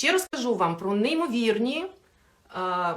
Ще розкажу вам про неймовірні е,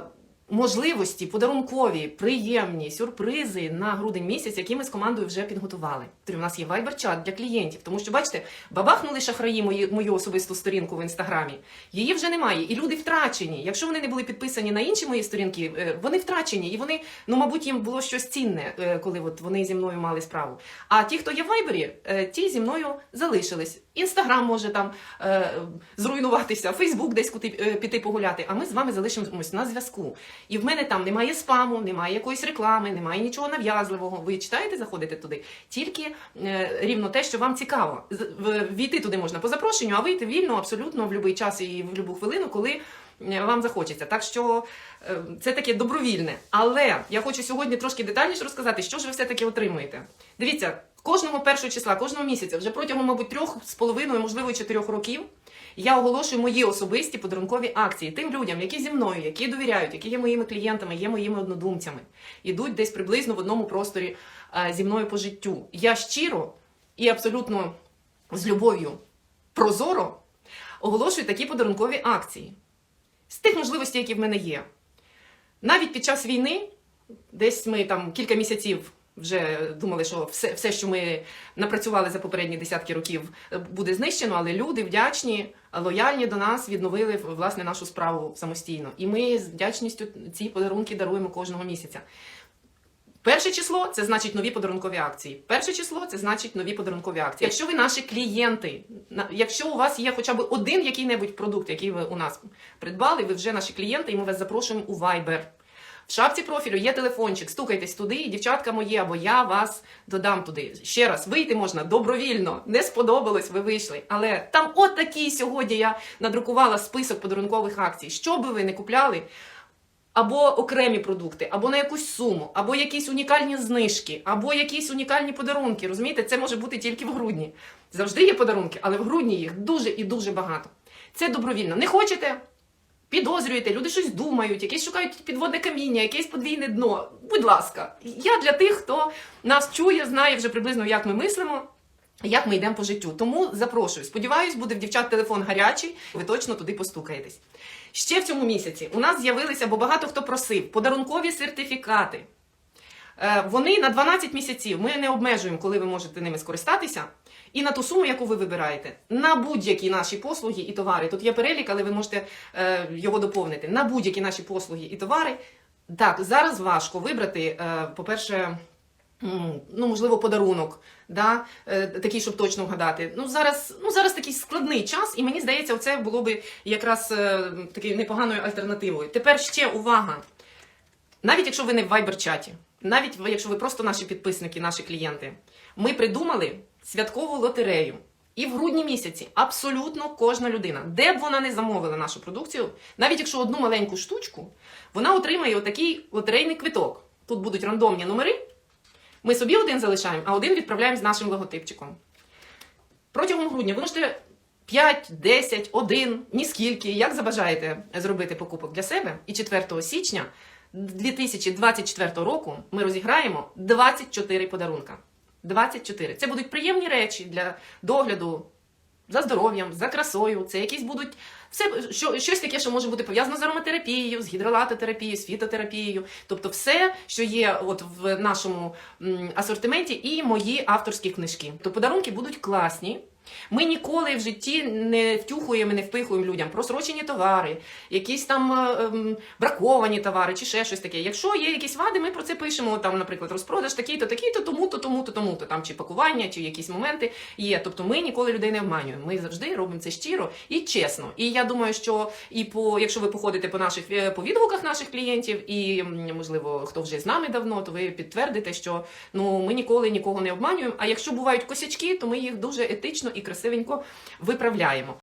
можливості, подарункові, приємні сюрпризи на грудень місяць, які ми з командою вже підготували. У нас є вайбер-чат для клієнтів, тому що, бачите, бабахнули шахраї мої, мою особисту сторінку в інстаграмі. Її вже немає, і люди втрачені. Якщо вони не були підписані на інші мої сторінки, е, вони втрачені, і вони, ну мабуть, їм було щось цінне, е, коли от вони зі мною мали справу. А ті, хто є в вайбері, е, ті зі мною залишились. Інстаграм може там е, зруйнуватися, Фейсбук десь куди е, піти погуляти. А ми з вами залишимось на зв'язку. І в мене там немає спаму, немає якоїсь реклами, немає нічого нав'язливого. Ви читаєте, заходите туди. Тільки е, рівно те, що вам цікаво. Війти туди можна по запрошенню, а вийти вільно абсолютно в будь-який час і в будь-яку хвилину, коли е, вам захочеться. Так що е, це таке добровільне. Але я хочу сьогодні трошки детальніше розказати, що ж ви все-таки отримуєте. Дивіться, кожного першого числа, кожного місяця, вже протягом, мабуть, трьох з половиною, можливо, чотирьох років. Я оголошую мої особисті подарункові акції тим людям, які зі мною, які довіряють, які є моїми клієнтами, є моїми однодумцями, ідуть десь приблизно в одному просторі е, зі мною по життю. Я щиро і абсолютно з любов'ю прозоро оголошую такі подарункові акції з тих можливостей, які в мене є. Навіть під час війни, десь ми там кілька місяців вже думали, що все, все, що ми напрацювали за попередні десятки років, е, буде знищено, але люди вдячні, лояльні до нас відновили власне нашу справу самостійно. І ми з вдячністю ці подарунки даруємо кожного місяця. Перше число це значить нові подарункові акції. Перше число це значить нові подарункові акції. Якщо ви наші клієнти, якщо у вас є хоча б один який-небудь продукт, який ви у нас придбали, ви вже наші клієнти, і ми вас запрошуємо у Viber. В шапці профілю є телефончик, стукайтесь туди, і дівчатка моє, або я вас додам туди. Ще раз, вийти можна добровільно, не сподобалось, ви вийшли. Але там от сьогодні я надрукувала список подарункових акцій. Що би ви не купляли, або окремі продукти, або на якусь суму, або якісь унікальні знижки, або якісь унікальні подарунки. Розумієте, це може бути тільки в грудні. Завжди є подарунки, але в грудні їх дуже і дуже багато. Це добровільно. Не хочете? Підозрюєте, люди щось думають, якісь шукають підводне каміння, якесь подвійне дно. Будь ласка, я для тих, хто нас чує, знає вже приблизно, як ми мислимо. Як ми йдемо по життю. Тому запрошую. Сподіваюсь, буде в дівчат телефон гарячий, ви точно туди постукаєтесь. Ще в цьому місяці у нас з'явилися, бо багато хто просив, подарункові сертифікати. Е, Вони на 12 місяців. Ми не обмежуємо, коли ви можете ними скористатися. І на ту суму, яку ви вибираєте, на будь-які наші послуги і товари. Тут є перелік, але ви можете е, його доповнити. На будь-які наші послуги і товари. Так, зараз важко вибрати, е, по-перше, ну, можливо, подарунок, да? такий, щоб точно вгадати. Ну, зараз, ну, зараз такий складний час, і мені здається, це було би якраз такою непоганою альтернативою. Тепер ще увага. Навіть якщо ви не в Viber-чаті, навіть якщо ви просто наші підписники, наші клієнти, ми придумали святкову лотерею. І в грудні місяці абсолютно кожна людина, де б вона не замовила нашу продукцію, навіть якщо одну маленьку штучку, вона отримає отакий лотерейний квиток. Тут будуть рандомні номери. Ми собі один залишаємо, а один відправляємо з нашим логотипчиком. Протягом грудня ви можете 5, 10, 1, ні скільки, як забажаєте зробити покупок для себе. І 4 січня 2024 року ми розіграємо 24 подарунка. 24. Це будуть приємні речі для догляду за здоров'ям, за красою. Це якісь будуть все, що, щось таке, що може бути пов'язано з ароматерапією, з гідролатотерапією, з фітотерапією. Тобто все, що є от в нашому асортименті, і мої авторські книжки. То подарунки будуть класні. Ми ніколи в житті не втюхуємо, не впихуємо людям просрочені товари, якісь там е, ем, браковані товари чи ще щось таке. Якщо є якісь вади, ми про це пишемо. Там, наприклад, розпродаж такий-то, такий-то, тому-то, тому-то, тому-то. Там чи пакування, чи якісь моменти є. Тобто ми ніколи людей не обманюємо. Ми завжди робимо це щиро і чесно. І я думаю, що і по якщо ви походите по наших е, по відгуках наших клієнтів, і можливо хто вже з нами давно, то ви підтвердите, що ну ми ніколи нікого не обманюємо. А якщо бувають косячки, то ми їх дуже етично і красивенько виправляємо.